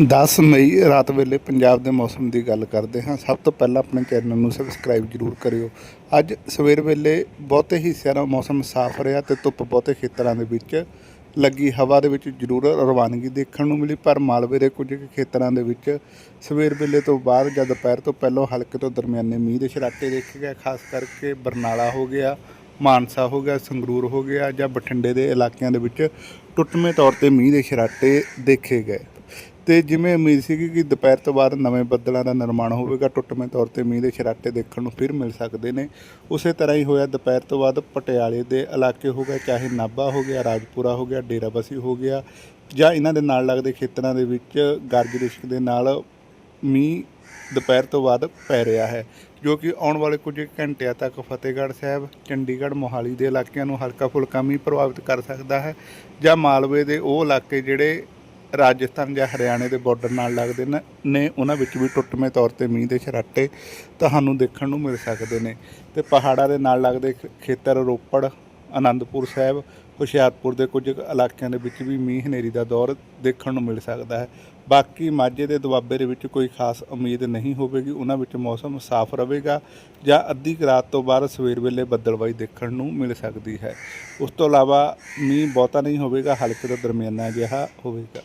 10 ਮਈ ਰਾਤ ਵੇਲੇ ਪੰਜਾਬ ਦੇ ਮੌਸਮ ਦੀ ਗੱਲ ਕਰਦੇ ਹਾਂ। ਸਭ ਤੋਂ ਪਹਿਲਾਂ ਆਪਣੇ ਚੈਨਲ ਨੂੰ ਸਬਸਕ੍ਰਾਈਬ ਜ਼ਰੂਰ ਕਰਿਓ। ਅੱਜ ਸਵੇਰ ਵੇਲੇ ਬਹੁਤੇ ਹਿੱਸਿਆਂ ਦਾ ਮੌਸਮ ਸਾਫ਼ ਰਿਹਾ ਤੇ ਧੁੱਪ ਬਹੁਤੇ ਖੇਤਰਾਂ ਦੇ ਵਿੱਚ ਲੱਗੀ। ਹਵਾ ਦੇ ਵਿੱਚ ਜ਼ਰੂਰ ਰਵਾਨਗੀ ਦੇਖਣ ਨੂੰ ਮਿਲੀ, ਪਰ ਮਾਲਵੇ ਦੇ ਕੁਝ ਖੇਤਰਾਂ ਦੇ ਵਿੱਚ ਸਵੇਰ ਵੇਲੇ ਤੋਂ ਬਾਅਦ ਜਾਂ ਦੁਪਹਿਰ ਤੋਂ ਪਹਿਲਾਂ ਹਲਕੇ ਤੋਂ ਦਰਮਿਆਨੇ ਮੀਂਹ ਦੇ ਛਰਾਟੇ ਦੇਖੇ ਗਏ, ਖਾਸ ਕਰਕੇ ਬਰਨਾਲਾ ਹੋ ਗਿਆ, ਮਾਨਸਾ ਹੋ ਗਿਆ, ਸੰਗਰੂਰ ਹੋ ਗਿਆ ਜਾਂ ਬਠਿੰਡੇ ਦੇ ਇਲਾਕਿਆਂ ਦੇ ਵਿੱਚ ਟੁੱਟਵੇਂ ਤੌਰ ਤੇ ਮੀਂਹ ਦੇ ਛਰਾਟੇ ਦੇਖੇ ਗਏ। ਤੇ ਜਿਵੇਂ ਉਮੀਦ ਸੀਗੀ ਕਿ ਦੁਪਹਿਰ ਤੋਂ ਬਾਅਦ ਨਵੇਂ ਬੱਦਲਾਂ ਦਾ ਨਿਰਮਾਣ ਹੋਵੇਗਾ, ਟੁੱਟਵੇਂ ਤੌਰ ਤੇ ਮੀਂਹ ਦੇ ਛਰਾਟੇ ਦੇਖਣ ਨੂੰ ਫਿਰ ਮਿਲ ਸਕਦੇ ਨੇ। ਉਸੇ ਤਰ੍ਹਾਂ ਹੀ ਹੋਇਆ ਦੁਪਹਿਰ ਤੋਂ ਬਾਅਦ ਪਟਿਆਲੇ ਦੇ ਇਲਾਕੇ ਹੋ ਗਏ ਚਾਹੇ ਨਾਭਾ ਹੋ ਗਿਆ, ਰਾਜਪੁਰਾ ਹੋ ਗਿਆ, ਡੇਰਾਬੱਸੀ ਹੋ ਗਿਆ, ਜਾਂ ਇਹਨਾਂ ਦੇ ਨਾਲ ਲੱਗਦੇ ਖੇਤਰਾਂ ਦੇ ਵਿੱਚ ਗਰਜ ਰਿਸ਼ਕ ਦੇ ਨਾਲ ਮੀਂਹ ਦੁਪਹਿਰ ਤੋਂ ਬਾਅਦ ਪੈ ਰਿਹਾ ਹੈ, ਜੋ ਕਿ ਆਉਣ ਵਾਲੇ ਕੁਝ ਘੰਟਿਆਂ ਤੱਕ ਫਤਿਹਗੜ੍ਹ ਸਾਹਿਬ, ਚੰਡੀਗੜ੍ਹ, ਮੋਹਾਲੀ ਦੇ ਇਲਾਕਿਆਂ ਨੂੰ ਹਲਕਾ ਫੁਲਕਾ ਮੀਂਹ ਪ੍ਰਭਾਵਿਤ ਕਰ ਸਕਦਾ ਹੈ, ਜਾਂ ਮਾਲਵੇ ਦੇ ਉਹ ਇਲਾਕੇ ਜਿਹੜੇ ਰਾਜਸਥਾਨ ਜਾਂ ਹਰਿਆਣੇ ਦੇ ਬਾਰਡਰ ਨਾਲ ਲੱਗਦੇ ਨੇ ਉਹਨਾਂ ਵਿੱਚ ਵੀ ਟੁੱਟਵੇਂ ਤੌਰ ਤੇ ਮੀਂਹ ਦੇ ਛਰਾਟੇ ਤੁਹਾਨੂੰ ਦੇਖਣ ਨੂੰ ਮਿਲ ਸਕਦੇ ਨੇ। ਤੇ ਪਹਾੜਾਂ ਦੇ ਨਾਲ ਲੱਗਦੇ ਖ- ਖੇਤਰ ਰੋਪੜ ਆਨੰਦਪੁਰ ਸਾਹਿਬ, ਹੁਸ਼ਿਆਰਪੁਰ ਦੇ ਕੁਝ ਇਲਾਕਿਆਂ ਦੇ ਵਿੱਚ ਵੀ ਮੀਂਹ ਹਨੇਰੀ ਦਾ ਦੌਰ ਦੇਖਣ ਨੂੰ ਮਿਲ ਸਕਦਾ ਹੈ। ਬਾਕੀ ਮਾਝੇ ਦੇ ਦੁਆਬੇ ਦੇ ਵਿੱਚ ਕੋਈ ਖਾਸ ਉਮੀਦ ਨਹੀਂ ਹੋਵੇਗੀ। ਉਹਨਾਂ ਵਿੱਚ ਮੌਸਮ ਸਾਫ਼ ਰਹੇਗਾ ਜਾਂ ਅੱਧੀ ਰਾਤ ਤੋਂ ਬਾਅਦ ਸਵੇਰ ਵੇਲੇ ਬੱਦਲਬਾਈ ਦੇਖਣ ਨੂੰ ਮਿਲ ਸਕਦੀ ਹੈ। ਉਸ ਤੋਂ ਇਲਾਵਾ ਮੀਂਹ ਬਹੁਤਾ ਨਹੀਂ ਹੋਵੇਗਾ, ਹਲਕੇ ਤੋਂ ਦਰਮਿਆਨਾ ਜਿਹਾ ਹੋਵੇਗਾ।